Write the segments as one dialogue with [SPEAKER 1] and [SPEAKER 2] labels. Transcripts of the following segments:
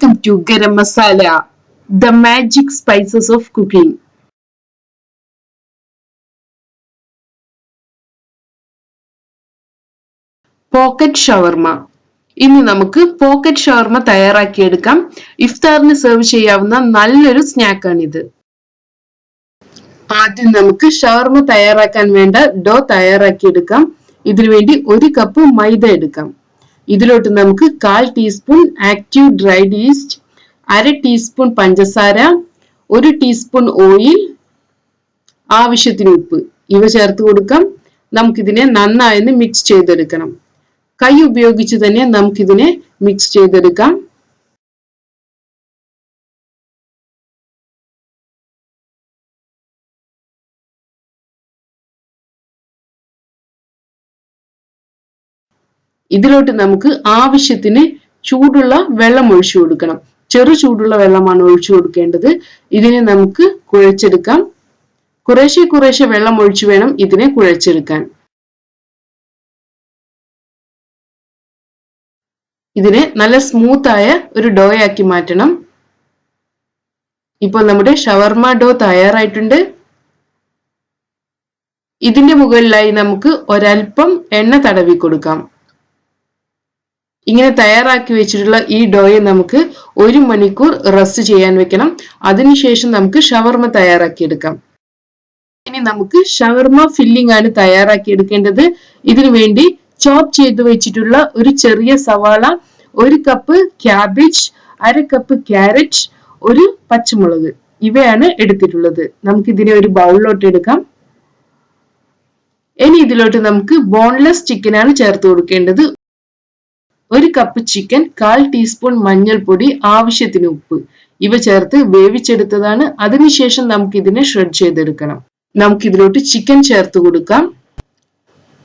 [SPEAKER 1] Welcome to garam masala the magic spices of cooking pocket shawarma ഇനി നമുക്ക് pocket ഷവർമ തയ്യാറാക്കിയെടുക്കാം. ഇഫ്താറിന് serve ചെയ്യാവുന്ന നല്ലൊരു സ്നാക്കാണിത് ആദ്യം നമുക്ക് ഷവർമ തയ്യാറാക്കാൻ വേണ്ട ഡോ തയ്യാറാക്കിയെടുക്കാം. ഇതിനുവേണ്ടി ഒരു കപ്പ് മൈദ എടുക്കാം. ഇതിലോട്ട് നമുക്ക് കാൽ ടീസ്പൂൺ ആക്റ്റീവ് ഡ്രൈഡ് ഈസ്റ്റ് അര ടീസ്പൂൺ പഞ്ചസാര ഒരു ടീസ്പൂൺ ഓയിൽ ആവശ്യത്തിന് ഉപ്പ്. ഇവ ചേർത്ത് കൊടുക്കാം. നമുക്കിതിനെ നന്നായി മിക്സ് ചെയ്തെടുക്കണം. കൈ ഉപയോഗിച്ച് തന്നെ നമുക്കിതിനെ മിക്സ് ചെയ്തെടുക്കാം. ഇതിലോട്ട് നമുക്ക് ആവശ്യത്തിന് ചൂടുള്ള വെള്ളം ഒഴിച്ചു കൊടുക്കണം. ചെറു ചൂടുള്ള വെള്ളമാണ് ഒഴിച്ചു കൊടുക്കേണ്ടത്. ഇതിനെ നമുക്ക് കുഴച്ചെടുക്കാം. കുറേശ്ശെ കുറേശ്ശെ വെള്ളം ഒഴിച്ചു വേണം ഇതിനെ കുഴച്ചെടുക്കാൻ. ഇതിനെ നല്ല സ്മൂത്ത് ആയ ഒരു ഡോ ആക്കി മാറ്റണം. ഇപ്പോൾ നമ്മുടെ ഷവർമ ഡോ തയ്യാറായിട്ടുണ്ട്. ഇതിന്റെ മുകളിലായി നമുക്ക് ഒരൽപ്പം എണ്ണ തടവി കൊടുക്കാം. ഇങ്ങനെ തയ്യാറാക്കി വെച്ചിട്ടുള്ള ഈ ഡോയെ നമുക്ക് ഒരു മണിക്കൂർ റെസ്റ്റ് ചെയ്യാൻ വെക്കണം. അതിനുശേഷം നമുക്ക് ഷവർമ തയ്യാറാക്കി എടുക്കാം. ഇനി നമുക്ക് ഷവർമ ഫില്ലിംഗ് ആണ് തയ്യാറാക്കി എടുക്കേണ്ടത്. ഇതിനു വേണ്ടി ചോപ്പ് ചെയ്ത് വെച്ചിട്ടുള്ള ഒരു ചെറിയ സവാള ഒരു കപ്പ് ക്യാബേജ് അര കപ്പ് ക്യാരറ്റ് ഒരു പച്ചമുളക് ഇവയാണ് എടുത്തിട്ടുള്ളത്. നമുക്ക് ഇതിനെ ഒരു ബൗളിലോട്ട് എടുക്കാം. ഇനി ഇതിലോട്ട് നമുക്ക് ബോൺലെസ് ചിക്കൻ ആണ് ചേർത്ത് കൊടുക്കേണ്ടത്. ഒരു കപ്പ് ചിക്കൻ കാൽ ടീസ്പൂൺ മഞ്ഞൾപ്പൊടി ആവശ്യത്തിന് ഉപ്പ്. ഇവ ചേർത്ത് വേവിച്ചെടുത്തതാണ്. അതിനുശേഷം നമുക്ക് ഇതിനെ ഷ്രെഡ് ചെയ്തെടുക്കണം. നമുക്ക് ഇതിലോട്ട് ചിക്കൻ ചേർത്ത് കൊടുക്കാം.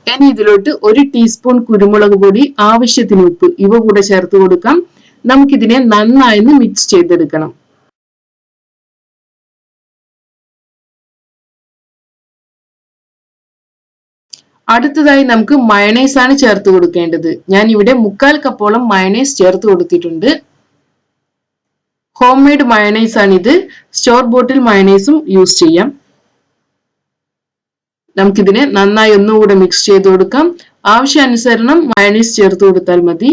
[SPEAKER 1] ഇനി ഇതിലോട്ട് ഒരു ടീസ്പൂൺ കുരുമുളക് പൊടി ആവശ്യത്തിന് ഉപ്പ്. ഇവ കൂടെ ചേർത്ത് കൊടുക്കാം. നമുക്കിതിനെ നന്നായി മിക്സ് ചെയ്തെടുക്കണം. അടുത്തതായി നമുക്ക് മയണൈസ് ആണ് ചേർത്ത് കൊടുക്കേണ്ടത്. ഞാൻ ഇവിടെ മുക്കാൽ കപ്പോളം മയണൈസ് ചേർത്ത് കൊടുത്തിട്ടുണ്ട്. ഹോം മെയ്ഡ് മയണൈസ് ആണ് ഇത് സ്റ്റോർ ബോട്ടിൽ മയണൈസും യൂസ് ചെയ്യാം. നമുക്കിതിനെ നന്നായി ഒന്നുകൂടെ മിക്സ് ചെയ്ത് കൊടുക്കാം. ആവശ്യാനുസരണം മയണൈസ് ചേർത്ത് കൊടുത്താൽ മതി.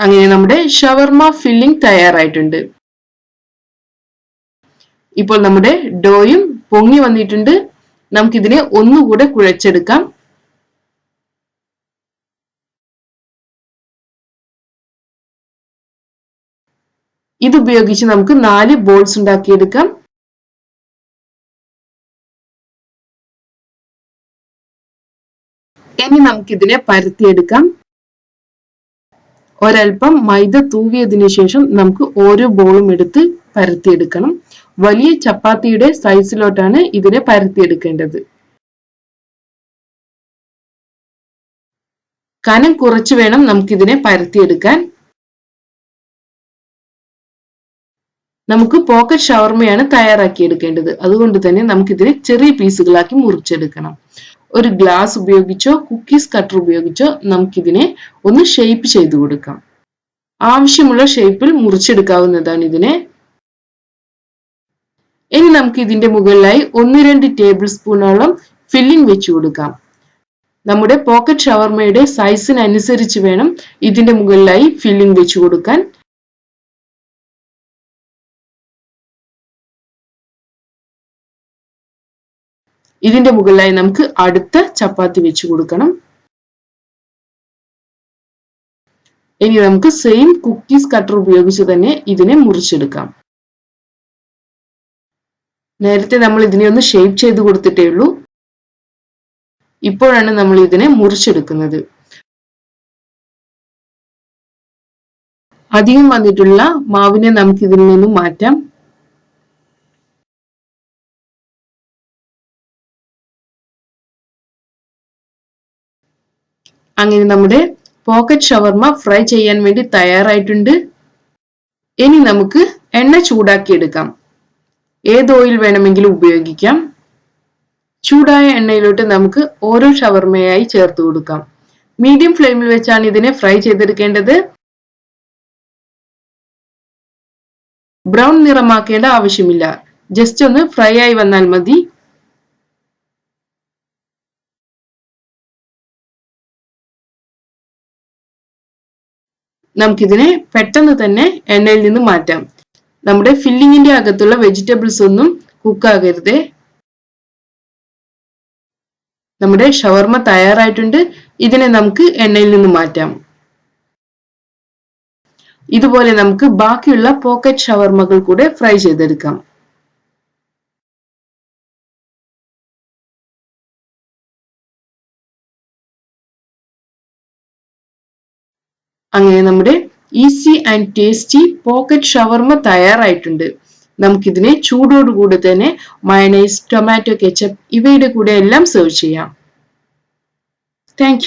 [SPEAKER 1] അങ്ങനെ നമ്മുടെ ഷവർമ ഫില്ലിംഗ് തയ്യാറായിട്ടുണ്ട്. ഇപ്പോൾ നമ്മുടെ ഡോയും പൊങ്ങി വന്നിട്ടുണ്ട്. നമുക്കിതിനെ ഒന്നുകൂടെ കുഴച്ചെടുക്കാം. ഇതുപയോഗിച്ച് നമുക്ക് നാല് ബോൾസ് ഉണ്ടാക്കിയെടുക്കാം. ഇനി നമുക്കിതിനെ പരത്തിയെടുക്കാം. ഒരൽപ്പം മൈദ തൂവിയതിനു ശേഷം നമുക്ക് ഓരോ ബോളും എടുത്ത് പരത്തിയെടുക്കണം. വലിയ ചപ്പാത്തിയുടെ സൈസിലോട്ടാണ് ഇതിനെ പരത്തിയെടുക്കേണ്ടത്. കനം കുറച്ച് വേണം നമുക്കിതിനെ പരത്തിയെടുക്കാൻ. നമുക്ക് പോക്കറ്റ് ഷവർമയാണ് തയ്യാറാക്കി എടുക്കേണ്ടത് അതുകൊണ്ട് തന്നെ നമുക്കിതിനെ ചെറിയ പീസുകളാക്കി മുറിച്ചെടുക്കണം. ഒരു ഗ്ലാസ് ഉപയോഗിച്ചോ കുക്കീസ് കട്ടർ ഉപയോഗിച്ചോ നമുക്കിതിനെ ഒന്ന് ഷേപ്പ് ചെയ്തു കൊടുക്കാം. ആവശ്യമുള്ള ഷേപ്പിൽ മുറിച്ചെടുക്കാവുന്നതാണ് ഇതിനെ. ഇനി നമുക്ക് ഇതിന്റെ മുകളിലായി ഒന്ന് രണ്ട് ടേബിൾ സ്പൂണോളം ഫില്ലിംഗ് വെച്ചു കൊടുക്കാം. നമ്മുടെ പോക്കറ്റ് ഷവർമയുടെ സൈസിനനുസരിച്ച് വേണം ഇതിന്റെ മുകളിലായി ഫില്ലിംഗ് വെച്ചു കൊടുക്കാൻ. ഇതിന്റെ മുകളിലായി നമുക്ക് അടുത്ത ചപ്പാത്തി വെച്ച് കൊടുക്കണം. ഇനി നമുക്ക് സെയിം കുക്കീസ് കട്ടർ ഉപയോഗിച്ച് തന്നെ ഇതിനെ മുറിച്ചെടുക്കാം. നേരത്തെ നമ്മൾ ഇതിനെ ഒന്ന് ഷേപ്പ് ചെയ്ത് കൊടുത്തിട്ടേ ഉള്ളൂ. ഇപ്പോഴാണ് നമ്മൾ ഇതിനെ മുറിച്ചെടുക്കുന്നത്. അധികം വന്നിട്ടുള്ള മാവിനെ നമുക്ക് ഇതിൽ നിന്നും മാറ്റാം. അങ്ങനെ നമ്മുടെ പോക്കറ്റ് ഷവർമ ഫ്രൈ ചെയ്യാൻ വേണ്ടി തയ്യാറായിട്ടുണ്ട്. ഇനി നമുക്ക് എണ്ണ ചൂടാക്കി എടുക്കാം ഏത് ഓയിൽ വേണമെങ്കിലും ഉപയോഗിക്കാം. ചൂടായ എണ്ണയിലോട്ട് നമുക്ക് ഓരോ ഷവർമയായി ചേർത്ത് കൊടുക്കാം. മീഡിയം ഫ്ലെയിമിൽ വെച്ചാണ് ഇതിനെ ഫ്രൈ ചെയ്തെടുക്കേണ്ടത്. ബ്രൗൺ നിറമാക്കേണ്ട ആവശ്യമില്ല. ജസ്റ്റ് ഒന്ന് ഫ്രൈ ആയി വന്നാൽ മതി. നമുക്കിതിനെ പെട്ടെന്ന് തന്നെ എണ്ണയിൽ നിന്ന് മാറ്റാം. നമ്മുടെ ഫില്ലിങ്ങിന്റെ അകത്തുള്ള വെജിറ്റബിൾസ് ഒന്നും കുക്കാകരുത് നമ്മുടെ ഷവർമ തയ്യാറായിട്ടുണ്ട്. ഇതിനെ നമുക്ക് എണ്ണയിൽ നിന്ന് മാറ്റാം. ഇതുപോലെ നമുക്ക് ബാക്കിയുള്ള പോക്കറ്റ് ഷവർമകൾ കൂടെ ഫ്രൈ ചെയ്തെടുക്കാം. അങ്ങനെ നമ്മുടെ easy and tasty pocket shawarma തയ്യാറായിട്ടുണ്ട്. നമുക്കിതിനെ ചൂടോടുകൂടി തന്നെ മയണൈസ് ടൊമാറ്റോ കെച്ചപ്പ് ഇവയുടെ കൂടെ എല്ലാം സെർവ് ചെയ്യാം. താങ്ക്